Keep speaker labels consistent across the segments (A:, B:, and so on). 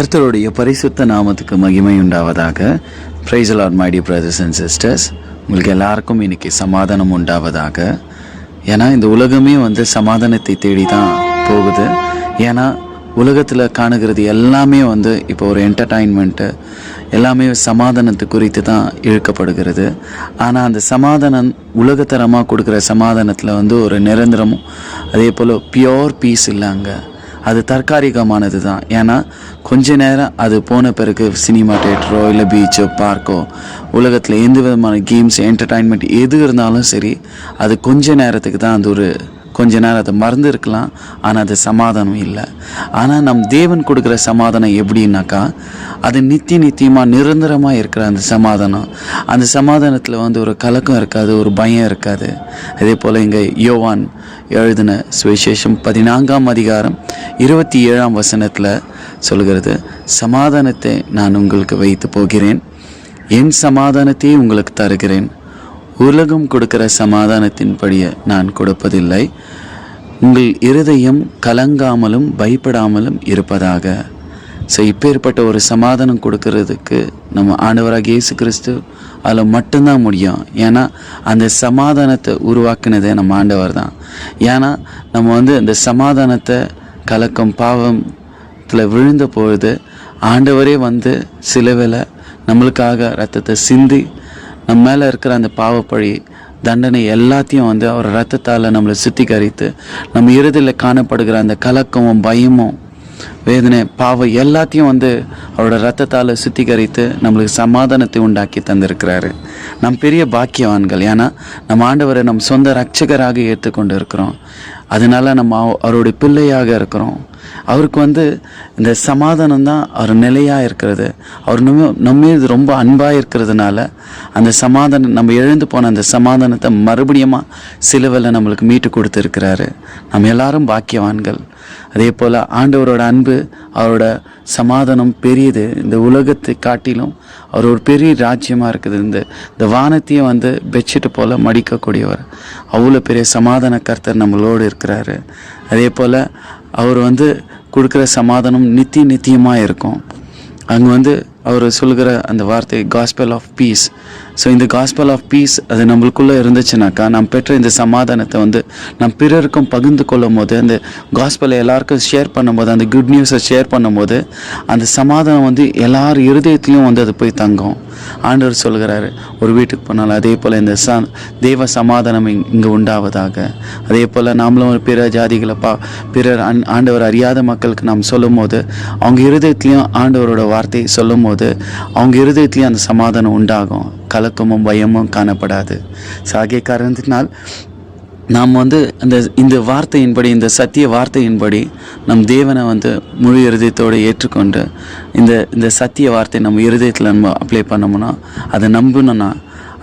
A: கர்த்தருடைய பரிசுத்த நாமத்துக்கு மகிமை உண்டாவதாக praise lord my dear brothers and sisters உங்களுக்கு எல்லாருக்கும் இன்னைக்கு சமாதானம் உண்டாவதாக. ஏன்னா இந்த உலகமே வந்து சமாதானத்தை தேடி தான் போகுது. ஏன்னா உலகத்தில் காணுகிறது எல்லாமே வந்து இப்போ ஒரு என்டர்டைன்மெண்ட்டு எல்லாமே சமாதானத்தை குறித்து தான் இழுக்கப்படுகிறது. ஆனால் அந்த சமாதானம் உலகத்தரமாக கொடுக்குற சமாதானத்தில் வந்து ஒரு நிரந்தரமும் அதே போல் பியோர் பீஸ் இல்லை அங்கே. அது தற்காலிகமானது தான் ஏன்னா கொஞ்ச நேரம் அது போன பிறகு சினிமா தேட்டரோ இல்லை பீச்சோ பார்க்கோ உலகத்தில் எந்த விதமான கேம்ஸ் என்டர்டைன்மெண்ட் எது இருந்தாலும் சரி அது கொஞ்ச நேரத்துக்கு தான் அது ஒரு கொஞ்ச நேரம் அதை மறந்து இருக்கலாம் ஆனால் அது சமாதானம் இல்லை. ஆனால் நம் தேவன் கொடுக்குற சமாதானம் எப்படின்னாக்கா அது நித்திய நித்தியமாக நிரந்தரமாக இருக்கிற அந்த சமாதானம். அந்த சமாதானத்தில் வந்து ஒரு கலக்கம் இருக்காது ஒரு பயம் இருக்காது. அதே போல் இங்கே யோவான் எழுதின சுவிசேஷம் பதினான்காம் அதிகாரம் இருபத்தி ஏழாம் வசனத்தில் சொல்கிறது சமாதானத்தை நான் உங்களுக்கு வைத்து போகிறேன். என் சமாதானத்தையும் உங்களுக்கு தருகிறேன். உலகம் கொடுக்கிற சமாதானத்தின்படிய நான் கொடுப்பதில்லை. உங்கள் இருதயம் கலங்காமலும் பயப்படாமலும் இருப்பதாக. ஸோ இப்பேற்பட்ட ஒரு சமாதானம் கொடுக்கறதுக்கு நம்ம ஆண்டவராக இயேசு கிறிஸ்து அதில் மட்டும்தான் முடியும். ஏன்னா அந்த சமாதானத்தை உருவாக்குனதே நம்ம ஆண்டவர் தான். ஏன்னா நம்ம வந்து அந்த சமாதானத்தை கலக்கம் பாவத்தில் விழுந்த பொழுது ஆண்டவரே வந்து சிலவில் நம்மளுக்காக ரத்தத்தை சிந்தி நம்ம மேலே இருக்கிற அந்த பாவப்பழி தண்டனை எல்லாத்தையும் வந்து அவர் ரத்தத்தால் நம்மளை சுத்திகரித்து நம்ம இறுதியில் காணப்படுகிற அந்த கலக்கமும் பயமும் வேதனை பாவம் எல்லாத்தையும் வந்து அவரோட ரத்தத்தால் சுத்திகரித்து நம்மளுக்கு சமாதானத்தை உண்டாக்கி தந்திருக்கிறாரு. நம் பெரிய பாக்கியவான்கள். ஏன்னா நம்ம ஆண்டவரை நம் சொந்த ரட்சகராக ஏற்றுக்கொண்டு இருக்கிறோம் அதனால நம்ம அவருடைய பிள்ளையாக இருக்கிறோம். அவருக்கு வந்து இந்த சமாதானம் தான் அவர் நிலையாக இருக்கிறது. அவர் நம்ம நம்ம இது ரொம்ப அன்பாக இருக்கிறதுனால அந்த சமாதானம் நம்ம எழுந்து போன அந்த சமாதானத்தை மறுபடியும் சிலுவையில் நம்மளுக்கு மீட்டு கொடுத்துருக்கிறாரு. நம்ம எல்லாரும் பாக்கியவான்கள். அதே போல் ஆண்டவரோட அன்பு அவரோட சமாதானம் பெரியது. இந்த உலகத்தை காட்டிலும் அவர் ஒரு பெரிய ராஜ்யமாக இருக்குது. இந்த இந்த வானத்தையும் வந்து பெட்ஷீட்டு போல் மடிக்கக்கூடியவர். அவ்வளோ பெரிய சமாதான கர்த்தர் நம்மளோடு இருக்கிறாரு. அதே போல் அவர் வந்து கொடுக்குற சமாதானம் நித்திய நித்தியமாக இருக்கும். அங்கே வந்து அவர் சொல்கிற அந்த வார்த்தை காஸ்பல் ஆஃப் பீஸ் ஸோ இந்த காஸ்பல் ஆஃப் பீஸ் அது நம்மளுக்குள்ளே இருந்துச்சுனாக்கா நாம் பெற்ற இந்த சமாதானத்தை வந்து நம் பிறருக்கும் பகிர்ந்து கொள்ளும் போது அந்த காஸ்பலை எல்லாருக்கும் ஷேர் பண்ணும்போது அந்த குட் நியூஸை ஷேர் பண்ணும்போது அந்த சமாதானம் வந்து எல்லார் இருதயத்துலையும் வந்து அது போய் தங்கும். ஆண்டவர் சொல்கிறாரு ஒரு வீட்டுக்கு போனாலும் அதே போல் இந்த ச தெய்வ சமாதானம் இங் இங்கே உண்டாவதாக. அதே போல் நாமளும் ஒரு பிற ஜாதிகளை பா பிறர் அன் ஆண்டவர் அறியாத மக்களுக்கு நாம் சொல்லும் போது அவங்க இருதயத்துலேயும் ஆண்டவரோட வார்த்தை சொல்லும் போது அவங்க இருதயத்துலேயும் அந்த சமாதானம் உண்டாகும். கலக்கமும் பயமும் காணப்படாது. சாகிய காரணத்தினால் நாம் வந்து அந்த இந்த வார்த்தையின்படி இந்த சத்திய வார்த்தையின்படி நம் தேவனை வந்து முழு இருதயத்தோடு ஏற்றுக்கொண்டு இந்த இந்த சத்திய வார்த்தை நம்ம இருதயத்தில் நம்ம அப்ளை பண்ணோம்னா அதை நம்பணும்னா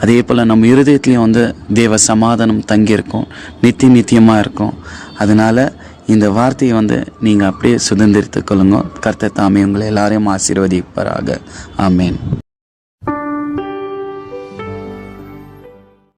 A: அதே போல் நம்ம இருதயத்துலேயும் வந்து தேவ சமாதானம் தங்கியிருக்கும். நித்திய நித்தியமாக இருக்கும். அதனால் இந்த வார்த்தையை வந்து நீங்கள் அப்படியே சுதந்திரித்துக் கொள்ளுங்க. கர்த்த தாமே உங்களை எல்லாரையும் ஆசீர்வதிப்பாராக. ஆமேன்.